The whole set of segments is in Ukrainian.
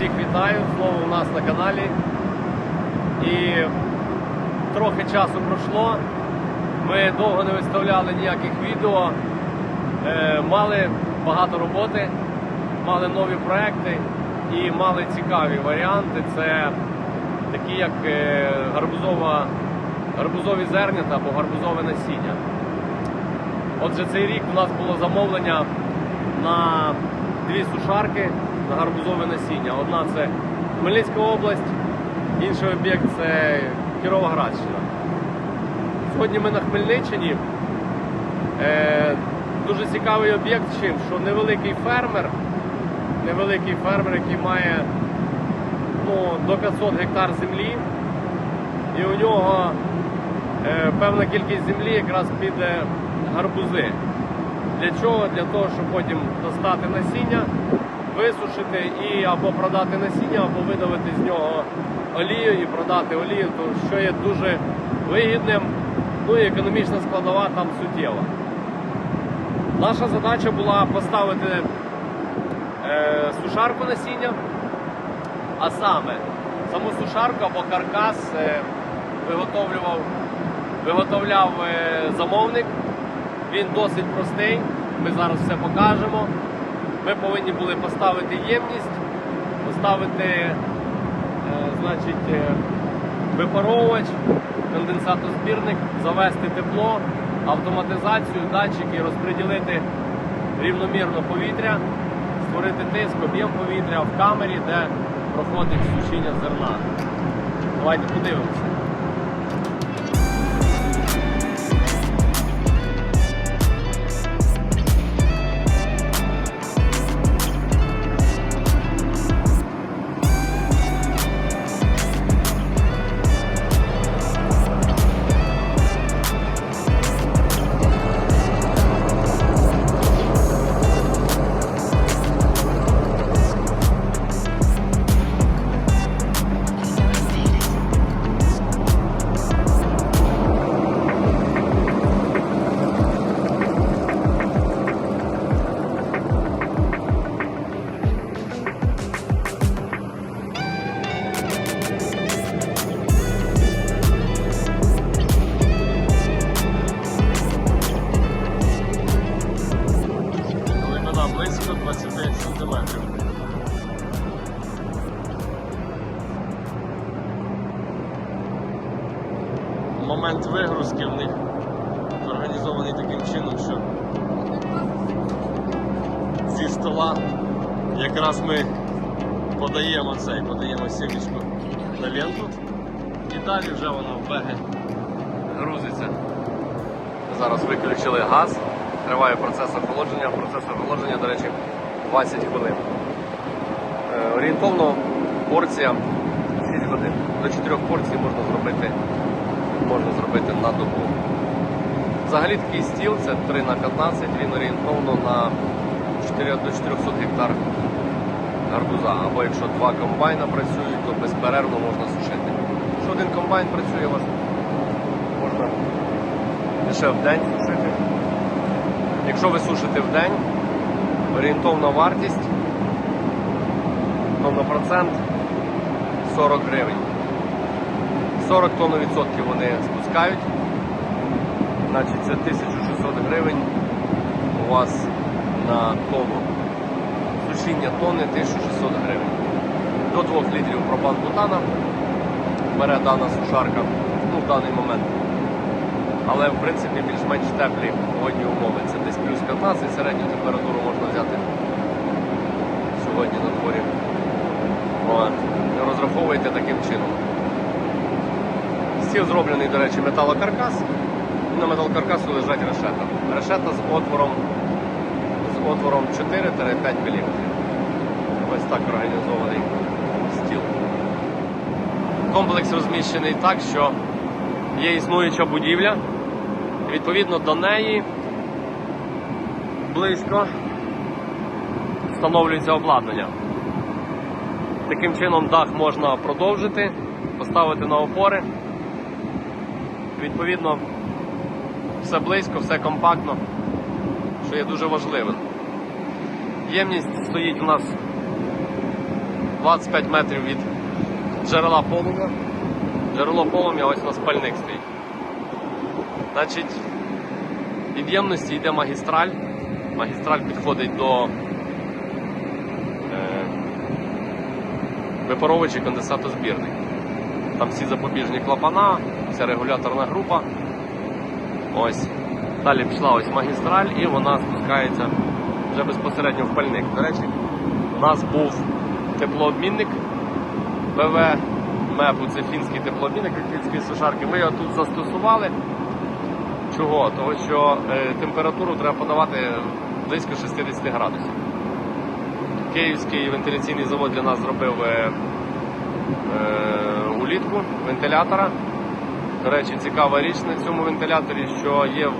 Всіх вітаю знову у нас на каналі. І трохи часу пройшло. Ми довго не виставляли ніяких відео. Е, мали багато роботи, мали нові проекти і мали цікаві варіанти. Це такі як е, гарбузова, гарбузові зернята або гарбузове насіння. Отже, цей рік у нас було замовлення на дві сушарки на гарбузове насіння. Одна це Хмельницька область, інший об'єкт це Кіровоградщина. Сьогодні ми на Хмельниччині. Е, дуже цікавий об'єкт чим, що невеликий фермер, невеликий фермер, який має ну, до 500 гектар землі, і у нього е, певна кількість землі якраз піде гарбузи. Для чого? Для того, щоб потім достати насіння, висушити і або продати насіння, або видавити з нього олію і продати олію, що є дуже вигідним, ну і економічна складова там суттєва. Наша задача була поставити е, сушарку насіння, а саме саму сушарку або каркас е, виготовлював, виготовляв е, замовник. Він досить простий. Ми зараз все покажемо. Ми повинні були поставити ємність, поставити е, значить, е, випаровувач, конденсатозбірник, завести тепло, автоматизацію, датчики, розподілити рівномірно повітря, створити тиск, об'єм повітря в камері, де проходить сушіння зерна. Давайте подивимося. Момент вигрузки в них організований таким чином, що зі стола якраз ми подаємо цей, подаємо сімечку на ленту і далі вже воно в беги грузиться. Зараз виключили газ, триває процес охолодження. Процес охолодження, до речі, 20 хвилин. Е, Орієнтовно порція 6 годин. До 4 порцій можна зробити, можна зробити на добу. Взагалі такий стіл це 3 на 15, він орієнтовно на 4 до 400 гектар гарбуза. Або якщо два комбайна працюють, то безперервно можна сушити. Якщо один комбайн працює, у вас можна лише в день сушити. Якщо ви сушите в день, орієнтовна вартість то на процент 40 гривень. 40 тонн відсотків вони спускають. Значить це 1600 гривень у вас на тонну. Сушіння тонни 1600 гривень. До 2 літрів пропан-бутана бере дана сушарка ну, в даний момент але в принципі більш-менш теплі погодні умови. Це десь плюс 15, середню температуру можна взяти сьогодні на дворі. Розраховуйте таким чином. Стіл зроблений, до речі, металокаркас. І на металокаркасу лежать решета. Решета з отвором з отвором 4-5 мм. Ось так організований стіл. Комплекс розміщений так, що є існуюча будівля. І відповідно до неї близько встановлюється обладнання. Таким чином дах можна продовжити, поставити на опори. Відповідно, все близько, все компактно, що є дуже важливим. Ємність стоїть у нас 25 метрів від джерела полум'я. Джерело полум'я, ось у нас пальник стоїть. Значить, від ємності йде магістраль. Магістраль підходить до е, випаровувач і конденсатозбірник. Там всі запобіжні клапана, вся регуляторна група. Ось. Далі пішла ось магістраль і вона спускається вже безпосередньо в пальник. До речі, у нас був теплообмінник БВ МЕПу, це фінський теплообмінник фінської сушарки. Ми його тут застосували. Чого? Тому що е, температуру треба подавати близько 60 градусів. Київський вентиляційний завод для нас зробив е, улітку вентилятора. До речі, цікава річ на цьому вентиляторі, що є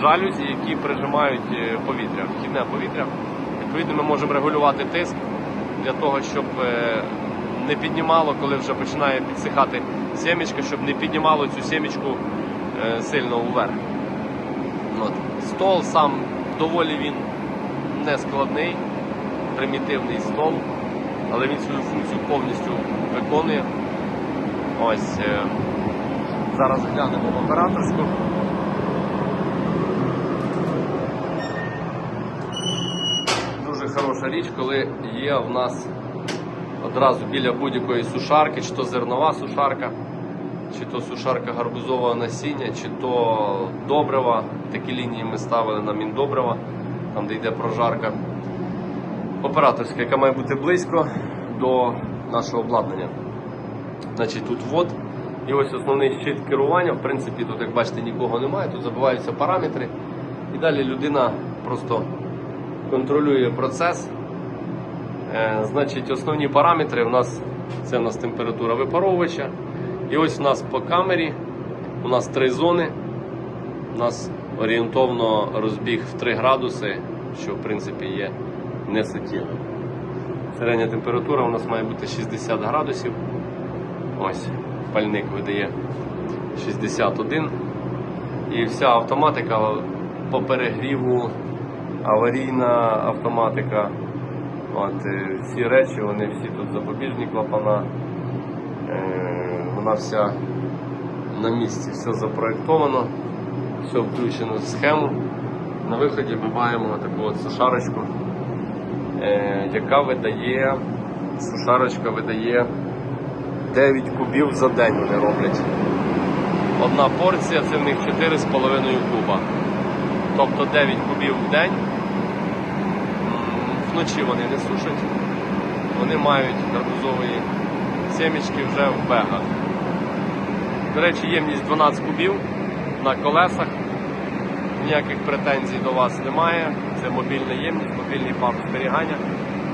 жалюзі, які прижимають е, повітря, вхідне повітря. Відповідно, ми можемо регулювати тиск для того, щоб е, не піднімало, коли вже починає підсихати сімечка, щоб не піднімало цю сімечку е, сильно вверх. От. Стол сам доволі він не складний, примітивний стол, але він свою функцію повністю виконує. Ось е, зараз глянемо в операторську. Дуже хороша річ, коли є в нас одразу біля будь-якої сушарки, чи то зернова сушарка, чи то сушарка гарбузового насіння, чи то добрива. Такі лінії ми ставили на міндобрива, там де йде прожарка. Операторська, яка має бути близько до нашого обладнання. Значить, тут ввод. І ось основний щит керування. В принципі, тут, як бачите, нікого немає, тут забиваються параметри. І далі людина просто контролює процес. Е, значить, основні параметри у нас це у нас температура випаровувача. І ось у нас по камері у нас три зони. У нас орієнтовно розбіг в 3 градуси, що в принципі є не суттєво. Середня температура у нас має бути 60 градусів. Ось пальник видає 61. І вся автоматика по перегріву, аварійна автоматика. От, е, всі речі, вони всі тут запобіжні клапана. Е, Вона вся на місці, все запроєктовано, все включено в схему. На виході ми маємо таку от сушарочку, е, яка видає, сушарочка видає 9 кубів за день вони роблять. Одна порція це в них 4,5 куба. Тобто 9 кубів в день. Вночі вони не сушать, вони мають гарбузової сімечки вже в бегах. До речі, ємність 12 кубів на колесах. Ніяких претензій до вас немає. Це мобільна ємність, мобільний парк зберігання.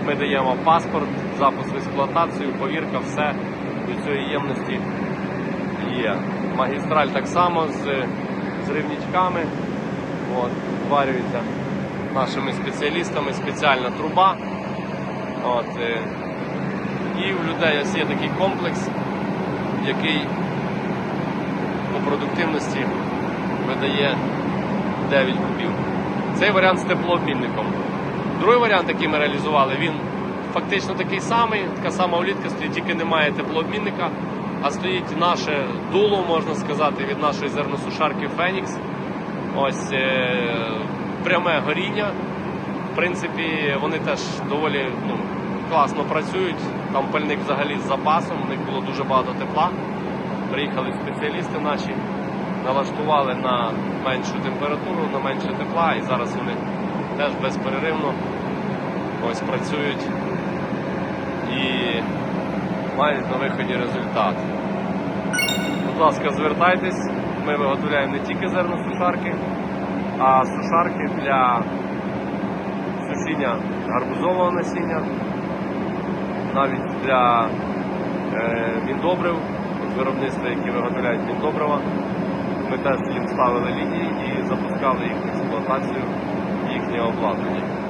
Ми даємо паспорт, запуск в експлуатацію, повірка, все до цієї ємності є. Магістраль так само з, з рівничками. От, варюється нашими спеціалістами, спеціальна труба. От, е, і в людей ось є такий комплекс, який по продуктивності видає 9 кубів. Цей варіант з теплообмінником. Другий варіант, який ми реалізували, він фактично такий самий, така сама улітка стоїть, тільки немає теплообмінника, а стоїть наше дуло, можна сказати, від нашої зерносушарки Фенікс. Ось е, пряме горіння. В принципі, вони теж доволі ну, класно працюють. Там пальник взагалі з запасом, у них було дуже багато тепла. Приїхали спеціалісти наші, налаштували на меншу температуру, на менше тепла, і зараз вони теж безперервно ось працюють і мають на виході результат. Будь ласка, звертайтесь. Ми виготовляємо не тільки зерносушарки, а сушарки для сушіння гарбузового насіння, навіть для е, міндобрив, виробництва, які виготовляють міндобрива. Ми теж їм ставили лінії і запускали їх в експлуатацію, їхнє обладнання.